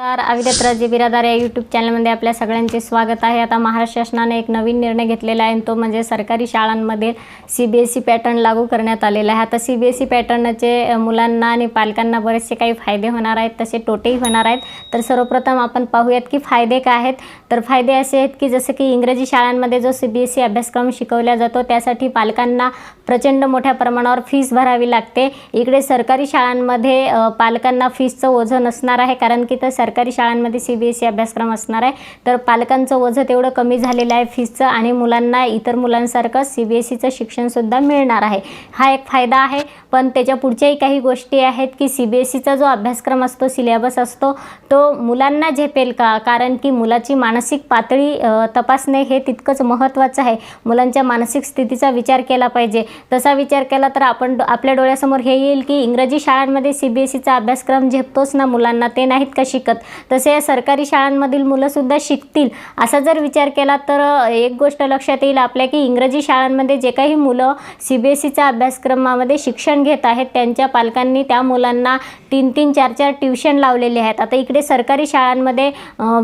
तर अविरत्राजी बिरादार या यूट्यूब चॅनलमध्ये आपल्या सगळ्यांचे स्वागत आहे. आता महाराष्ट्र शासनाने एक नवीन निर्णय घेतलेला आहे आणि तो म्हणजे सरकारी शाळांमध्ये C B S E pattern लागू करण्यात आलेला आहे. आता सी बी एस ई पॅटर्नचे मुलांना आणि पालकांना बरेचसे काही फायदे होणार आहेत तसे तोटेही होणार आहेत. तर सर्वप्रथम आपण पाहूयात की फायदे काय आहेत. तर फायदे असे आहेत की जसं की इंग्रजी शाळांमध्ये जो सी बी एस ई अभ्यासक्रम शिकवला जातो त्यासाठी पालकांना प्रचंड मोठ्या प्रमाणावर फीस भरावी लागते. इकडे सरकारी शाळांमध्ये पालकांना फीसचं ओझं नसणार आहे कारण की तर सरकारी शाळांमध्ये सी बी एस ई अभ्यासक्रम असणार आहे. तर पालकांचं ओझं तेवढं कमी झालेलं आहे फीचं आणि मुलांना इतर मुलांसारखं सी बी एस ईचं शिक्षणसुद्धा मिळणार आहे. हा एक फायदा आहे. पण त्याच्या पुढच्याही काही गोष्टी आहेत की सी बी एस ईचा जो अभ्यासक्रम असतो सिलेबस असतो तो मुलांना झेपेल का? कारण की मुलाची मानसिक पातळी तपासणे हे तितकंच महत्त्वाचं आहे. मुलांच्या मानसिक स्थितीचा विचार केला पाहिजे. तसा विचार केला तर आपण आपल्या डोळ्यासमोर हे येईल की इंग्रजी शाळांमध्ये सी बी एस ईचा अभ्यासक्रम झेपतोच ना मुलांना? ते नाहीत का शिकत? तसे सरकारी शाळांमधील मुलंसुद्धा शिकतील. असा जर विचार केला तर एक गोष्ट लक्षात येईल आपल्या की इंग्रजी शाळांमध्ये जे काही मुलं सी बी एस सीचा अभ्यासक्रमामध्ये शिक्षण घेत आहेत त्यांच्या पालकांनी त्या मुलांना तीन तीन चार चार ट्युशन लावलेले आहेत. आता इकडे सरकारी शाळांमध्ये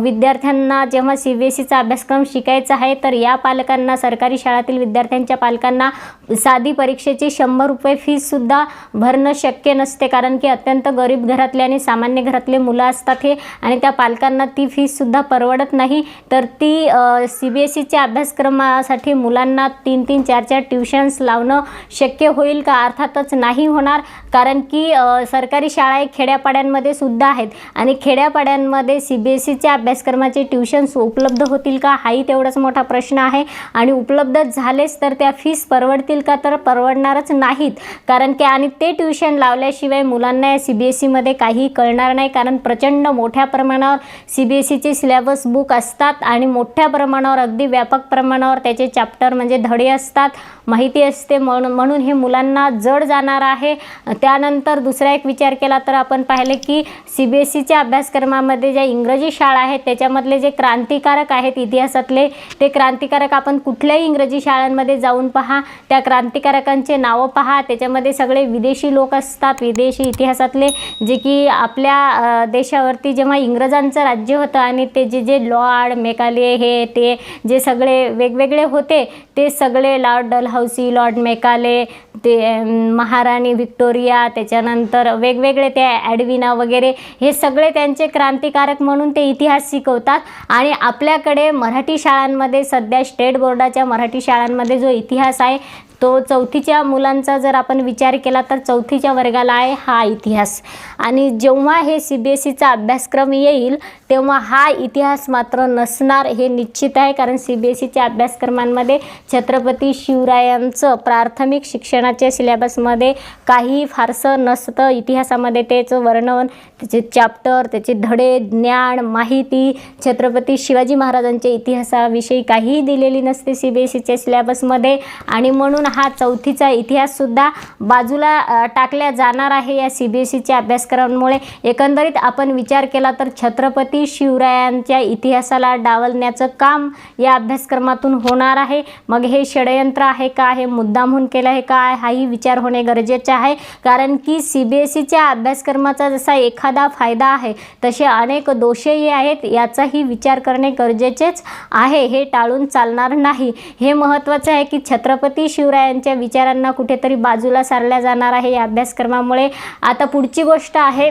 विद्यार्थ्यांना जेव्हा सी बी एस सीचा अभ्यासक्रम शिकायचा आहे तर या पालकांना सरकारी शाळातील विद्यार्थ्यांच्या पालकांना साधी परीक्षेची शंभर रुपये फीससुद्धा भरणं शक्य नसते. कारण की अत्यंत गरीब घरातले आणि सामान्य घरातले मुलं असतात हे आणि त्या पालकांना ती फीससुद्धा परवडत नाही. तर ती सी बी एस ईच्या अभ्यासक्रमासाठी मुलांना तीन तीन चार चार ट्युशन्स लावणं शक्य होईल का? अर्थातच नाही होणार कारण की सरकारी शाळा हे खेड्यापाड्यांमध्ये सुद्धा आहेत. आणि खेड्यापाड्यांमध्ये सी बी एस ईच्या अभ्यासक्रमाचे ट्युशन्स उपलब्ध होतील का? हाही तेवढाच मोठा प्रश्न आहे. आणि उपलब्ध झालेच तर त्या फीस परवडतील का? तर परवडणारच नाहीत. कारण की आणि ते ट्युशन लावल्याशिवाय मुलांना या सी बी एस ईमध्ये काहीही कळणार नाही कारण प्रचंड मोठं मोठ्या प्रमाणावर सी बी एस ईचे सिलेबस बुक असतात आणि मोठ्या प्रमाणावर अगदी व्यापक प्रमाणावर त्याचे चॅप्टर म्हणजे धडे असतात. माहिती असते म्हणून म्हणून हे मुलांना जड जाणार आहे. त्यानंतर दुसरा एक विचार केला तर आपण पाहिले की सी बी एस सीच्या अभ्यासक्रमामध्ये ज्या इंग्रजी शाळा आहेत त्याच्यामधले जे क्रांतिकारक आहेत इतिहासातले ते क्रांतिकारक आपण कुठल्याही इंग्रजी शाळांमध्ये जाऊन पहा. त्या क्रांतिकारकांचे नावं पहा. त्याच्यामध्ये सगळे विदेशी लोक असतात विदेशी इतिहासातले जे की आपल्या देशावरती जेव्हा इंग्रजांचं राज्य होतं आणि ते जे जे लॉर्ड मेकाले हे ते जे सगळे वेगवेगळे होते ते सगळे लॉर्ड डलहौसी लॉर्ड मेकाले ते महाराणी व्हिक्टोरिया त्याच्यानंतर वेगवेगळे त्या ॲडविना वगैरे हे सगळे त्यांचे क्रांतिकारक म्हणून ते इतिहास शिकवतात. आणि आपल्याकडे मराठी शाळांमध्ये सध्या स्टेट बोर्डाच्या मराठी शाळांमध्ये जो इतिहास आहे तो चौथीच्या मुलांचा जर आपण विचार केला तर चौथीच्या वर्गाला आहे हा इतिहास. आणि जेव्हा हे सी बी एस सीचा अभ्यासक्रम येईल तेव्हा हा इतिहास मात्र नसणार हे निश्चित आहे. कारण सी बी एस सीच्या अभ्यासक्रमांमध्ये छत्रपती शिवरायांचं प्राथमिक शिक्षणाच्या सिलेबसमध्ये काही फारसं नसतं. इतिहासामध्ये त्याचं वर्णन त्याचे चॅप्टर त्याचे धडे ज्ञान माहिती छत्रपती शिवाजी महाराजांच्या इतिहासाविषयी काहीही दिलेली नसते सी बी एस सीच्या सिलेबसमध्ये आणि म्हणून हा चौथीचा इतिहाससुद्धा बाजूला टाकल्या जाणार आहे या सी बी एस सीच्या अभ्यासक्रमांमुळे. एकंदरीत आपण विचार केला तर छत्रपती शिवरायांच्या इतिहासाला डावलण्याचं काम या अभ्यासक्रमातून होणार आहे. मग हे षडयंत्र आहे का? हे मुद्दामहून केलं आहे का? हाही विचार होणे गरजेचे आहे. कारण की सी बी एस सीच्या अभ्यासक्रमाचा जसा एखादा फायदा आहे तसे अनेक दोषही आहेत. याचाही विचार करणे गरजेचेच आहे. हे टाळून चालणार नाही. हे महत्त्वाचं आहे की छत्रपती शिवरायांच्या विचारांना कुठेतरी बाजूला सारल्या जाणार आहे या अभ्यासक्रमामुळे. आता पुढची गोष्ट आहे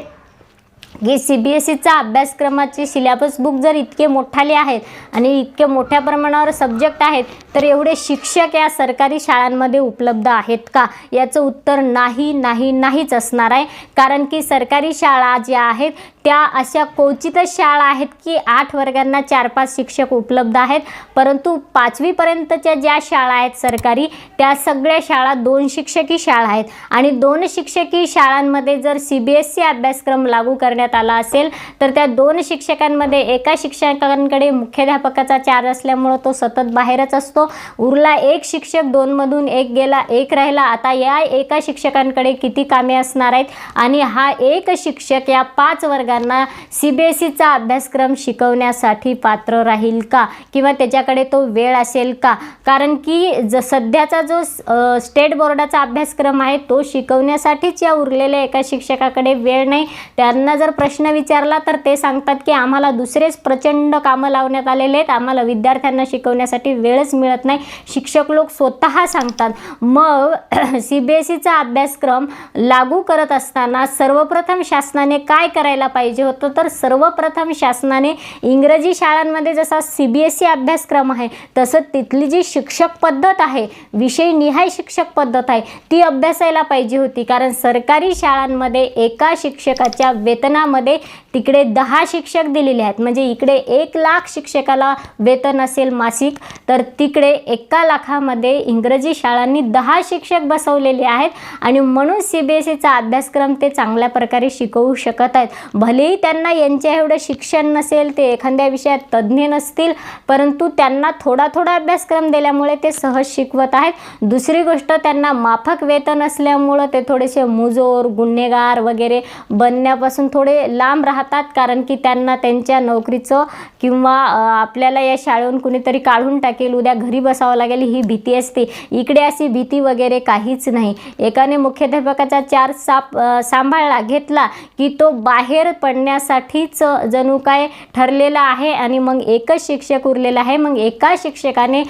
की सी बी एस सीचा अभ्यासक्रमाचे सिलेबस बुक जर इतके मोठाले आहेत आणि इतके मोठ्या प्रमाणावर सब्जेक्ट आहेत तर एवढे शिक्षक या सरकारी शाळांमध्ये उपलब्ध आहेत का? याचं उत्तर नाही नाही नाहीच असणार आहे. कारण की सरकारी शाळा ज्या आहेत त्या अशा क्वचितच शाळा आहेत की आठ वर्गांना चार पाच शिक्षक उपलब्ध आहेत. परंतु पाचवीपर्यंतच्या ज्या शाळा आहेत सरकारी त्या सगळ्या शाळा दोन शिक्षकी शाळा आहेत. आणि दोन शिक्षकी शाळांमध्ये जर सी बी एस सी अभ्यासक्रम लागू करण्यात आला असेल तर त्या दोन शिक्षकांमध्ये एका शिक्षकांकडे मुख्याध्यापकाचा चार्ज असल्यामुळं तो सतत बाहेरच असतो. उरला एक शिक्षक दोनमधून एक गेला एक राहिला. आता या एका शिक्षकांकडे किती कामे असणार आहेत? आणि हा एक शिक्षक या पाच वर्ग वर्गांना सी बी एस सीचा अभ्यासक्रम शिकवण्यासाठी पात्र राहील का? किंवा त्याच्याकडे तो वेळ असेल का? कारण की ज सध्याचा जो स्टेट बोर्डाचा अभ्यासक्रम आहे तो शिकवण्यासाठीच या उरलेल्या एका शिक्षकाकडे वेळ नाही. त्यांना जर प्रश्न विचारला तर ते सांगतात की आम्हाला दुसरेच प्रचंड कामं लावण्यात आलेले आहेत. आम्हाला विद्यार्थ्यांना शिकवण्यासाठी वेळच मिळत नाही. शिक्षक लोक स्वतः सांगतात. मग सी बी एस सीचा अभ्यासक्रम लागू करत असताना सर्वप्रथम शासनाने काय करायला पाहिजे? होतं. तर सर्वप्रथम शासनाने इंग्रजी शाळांमध्ये जसा सी बी एस ई अभ्यासक्रम आहे तसं तिथली जी शिक्षक पद्धत आहे विषयनिहाय शिक्षक पद्धत आहे ती अभ्यासायला पाहिजे होती. कारण सरकारी शाळांमध्ये एका शिक्षकाच्या वेतनामध्ये तिकडे दहा शिक्षक दिलेले आहेत. म्हणजे इकडे एक लाख शिक्षकाला वेतन असेल मासिक तर तिकडे एका लाखामध्ये इंग्रजी शाळांनी दहा शिक्षक बसवलेले आहेत. आणि म्हणून सी बी एस ईचा अभ्यासक्रम ते चांगल्या प्रकारे शिकवू शकत आहेत. भलेही त्यांना यांच्या एवढं शिक्षण नसेल ते एखाद्या विषयात तज्ज्ञ नसतील परंतु त्यांना थोडा थोडा अभ्यासक्रम दिल्यामुळे ते सहज शिकवत आहेत. दुसरी गोष्ट त्यांना माफक वेतन असल्यामुळं ते थोडेसे मुजोर गुन्हेगार वगैरे बनण्यापासून थोडे लांब राहतात कारण की त्यांना त्यांच्या नोकरीचं किंवा आपल्याला या शाळेहून कुणीतरी काढून टाकेल उद्या घरी बसावं लागेल ही भीती असते. इकडे अशी भीती वगैरे काहीच नाही. एकाने मुख्याध्यापकाचा चार्ज साप सांभाळला घेतला की तो बाहेर पडण्यासाठीच जणू काय ठरलेलं आहे आणि मग एकच शिक्षक उरलेला आहे. मग एका शिक्षकाने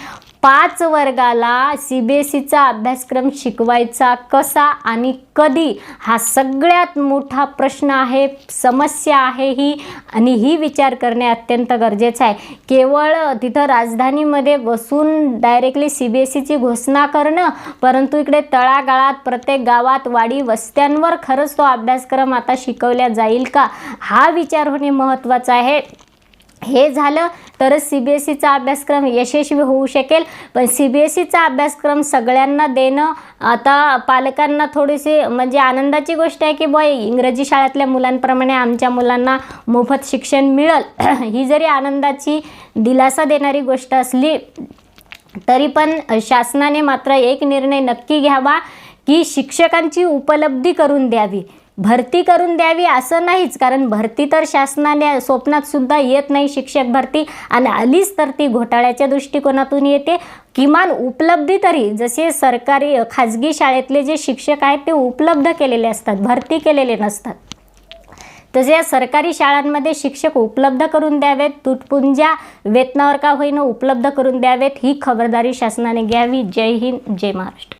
पाच वर्गाला सी बी एस सीचा अभ्यासक्रम शिकवायचा कसा आणि कधी हा सगळ्यात मोठा प्रश्न आहे समस्या आहे ही आणि ही विचार करणे अत्यंत गरजेचं आहे. केवळ तिथं राजधानीमध्ये बसून डायरेक्टली सी बी एस सीची घोषणा करणं परंतु इकडे तळागाळात प्रत्येक गावात वाडी वस्त्यांवर खरंच तो अभ्यासक्रम आता शिकवला जाईल का? हा विचार होणे महत्त्वाचं आहे. हे झालं तरच सी बी एस सीचा अभ्यासक्रम यशस्वी होऊ शकेल. पण सी बी एस सीचा अभ्यासक्रम सगळ्यांना देणं आता पालकांना थोडीशी म्हणजे आनंदाची गोष्ट आहे की बॉय इंग्रजी शाळेतल्या मुलांप्रमाणे आमच्या मुलांना मोफत शिक्षण मिळेल. ही जरी आनंदाची दिलासा देणारी गोष्ट असली तरी पण शासनाने मात्र एक निर्णय नक्की घ्यावा की शिक्षकांची उपलब्धी करून द्यावी. भरती करून द्यावी असं नाहीच कारण भरती तर शासनाने स्वप्नात सुद्धा येत नाही शिक्षक भरती आणि आलीच तर ती घोटाळ्याच्या दृष्टिकोनातून येते. किमान उपलब्धी तरी जसे सरकारी खाजगी शाळेतले जे शिक्षक आहेत ते उपलब्ध केलेले असतात भरती केलेले नसतात. तसे या सरकारी शाळांमध्ये शिक्षक उपलब्ध करून द्यावेत तुटपुंज्या वेतनावर का होईना उपलब्ध करून द्यावेत ही खबरदारी शासनाने घ्यावी. जय हिंद जय महाराष्ट्र.